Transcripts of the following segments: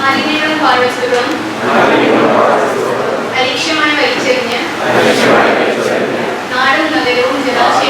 മാലിന്യങ്ങളും പാഴ്വസ്തുക്കളും അലക്ഷ്യമായി വലിച്ചെറിഞ്ഞ് നാടും നഗരവും ജലാശയങ്ങളും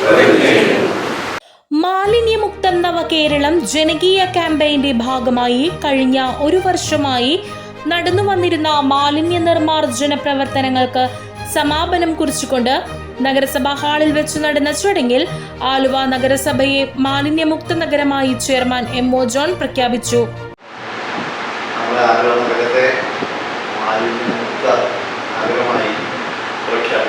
പ്രതിജ്ഞ ചെയ്യുന്നു നവകേരളം ജനകീയ ക്യാമ്പയിന്റെ ഭാഗമായി കഴിഞ്ഞ ഒരു വർഷമായി നടന്നു വന്നിരുന്ന മാലിന്യ നിർമ്മാർജന പ്രവർത്തനങ്ങൾക്ക് സമാപനം കുറിച്ചുകൊണ്ട് നഗരസഭാ ഹാളിൽ വെച്ച് നടന്ന ചടങ്ങിൽ ആലുവ നഗരസഭയെ മാലിന്യമുക്ത നഗരമായി ചെയർമാൻ എം ഒ ജോൺ പ്രഖ്യാപിച്ചു. നമ്മുടെ ആലുവ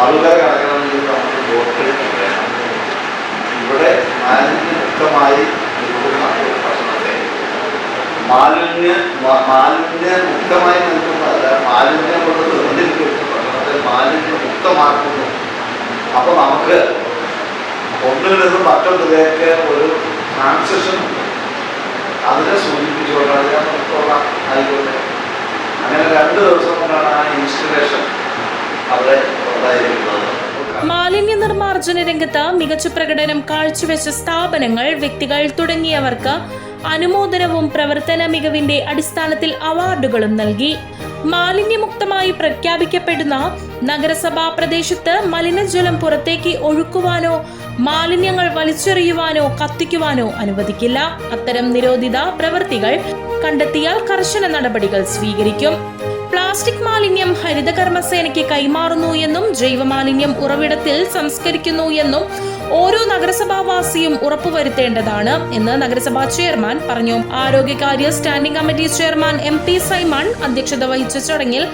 മറുകര കടക്കണമെങ്കിൽ നമുക്ക് ബോട്ട് ഇവിടെ മാലിന്യമുക്തമായി നിൽക്കുന്ന ഒരു ഭക്ഷണത്തെ മാലിന്യ മാലിന്യമുക്തമായി നിൽക്കുന്നതല്ല മാലിന്യം കൊണ്ട് നിർമ്മിച്ചിരിക്കുന്ന ഭക്ഷണത്തെ മാലിന്യമുക്തമാക്കുന്നു അപ്പോൾ നമുക്ക് ഒന്നിൽ നിന്ന് മറ്റൊന്നിലേക്ക് ഒരു ട്രാൻസിഷൻ അതിനെ സൂചിപ്പിച്ചുകൊണ്ടാണ് ഞാൻ നിർത്തോളാം ആയിക്കോട്ടെ. അങ്ങനെ രണ്ട് ദിവസം കൊണ്ടാണ് ആ ഇൻസ്റ്റലേഷൻ അവിടെ മാലിന്യ നിർമ്മാർജന രംഗത്ത് മികച്ച പ്രകടനം കാഴ്ചവെച്ച സ്ഥാപനങ്ങൾ വ്യക്തികൾ തുടങ്ങിയവർക്ക് അനുമോദനവും പ്രവർത്തന മികവിന്റെ അടിസ്ഥാനത്തിൽ അവാർഡുകളും നൽകി. മാലിന്യമുക്തമായി പ്രഖ്യാപിക്കപ്പെടുന്ന നഗരസഭാ പ്രദേശത്ത് മലിനജലം പുറത്തേക്ക് ഒഴുക്കുവാനോ മാലിന്യങ്ങൾ വലിച്ചെറിയുവാനോ കത്തിക്കുവാനോ അനുവദിക്കില്ല. അത്തരം നിരോധിത പ്രവൃത്തികൾ കണ്ടെത്തിയാൽ കർശന നടപടികൾ സ്വീകരിക്കും. പ്ലാസ്റ്റിക് മാലിന്യം ഹരിതകർമ്മസേനയ്ക്ക് കൈമാറുന്നു എന്നും ജൈവമാലിന്യം ഉറവിടത്തിൽ സംസ്കരിക്കുന്നു എന്നും ഓരോ നഗരസഭാവാസിയും ഉറപ്പുവരുത്തേണ്ടതാണ് എന്ന് നഗരസഭാ ചെയർമാൻ പറഞ്ഞു. ആരോഗ്യകാര്യ standing committee chairman M P Simon അധ്യക്ഷത വഹിച്ച ചടങ്ങിൽ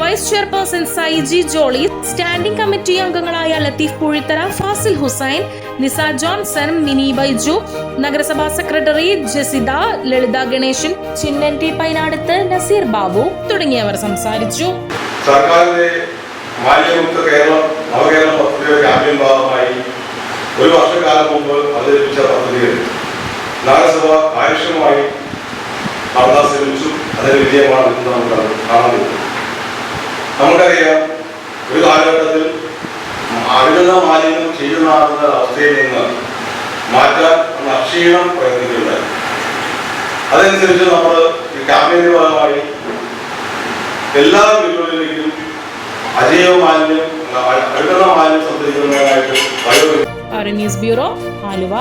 vice chairperson Saiji Jolly standing committee അംഗങ്ങളായ ലത്തീഫ് പുഴിത്തറ ഫാസിൽ ഹുസൈൻ നിസ ജോൺസൺ മിനി ബൈജു നഗരസഭാ സെക്രട്ടറി ജസിത ലളിത ഗണേശൻ ചിന്നൻ ടി പൈനാടത്ത് നസീർ ബാബു തുടങ്ങിയവർ സംസാരിച്ചു. ഒരു മുമ്പ് നഗരസഭ കാര്യക്ഷമമായി നടത്താൻ ശ്രമിച്ചു. അതിന് വിജയമാണ് നമുക്ക് കാണാൻ പറ്റും നമുക്കറിയാം ഒരു കാലഘട്ടത്തിൽ അഴുകുന്ന മാലിന്യം ചെയ്യുന്നതാകുന്ന അവസ്ഥയിൽ നിന്ന് മാറ്റാൻ അക്ഷീണം പ്രയത്നിക്കുന്നുണ്ട് അതനുസരിച്ച് നമ്മൾ ഈ ക്യാമ്പയിന്റെ ഭാഗമായി എല്ലാ വീടുകളിലേക്കും അജൈവ മാലിന്യം അഴുകുന്ന മാലിന്യം സംഭരിക്കുന്നതിനായിട്ട് ന്യൂസ് ബ്യൂറോ ആലുവ.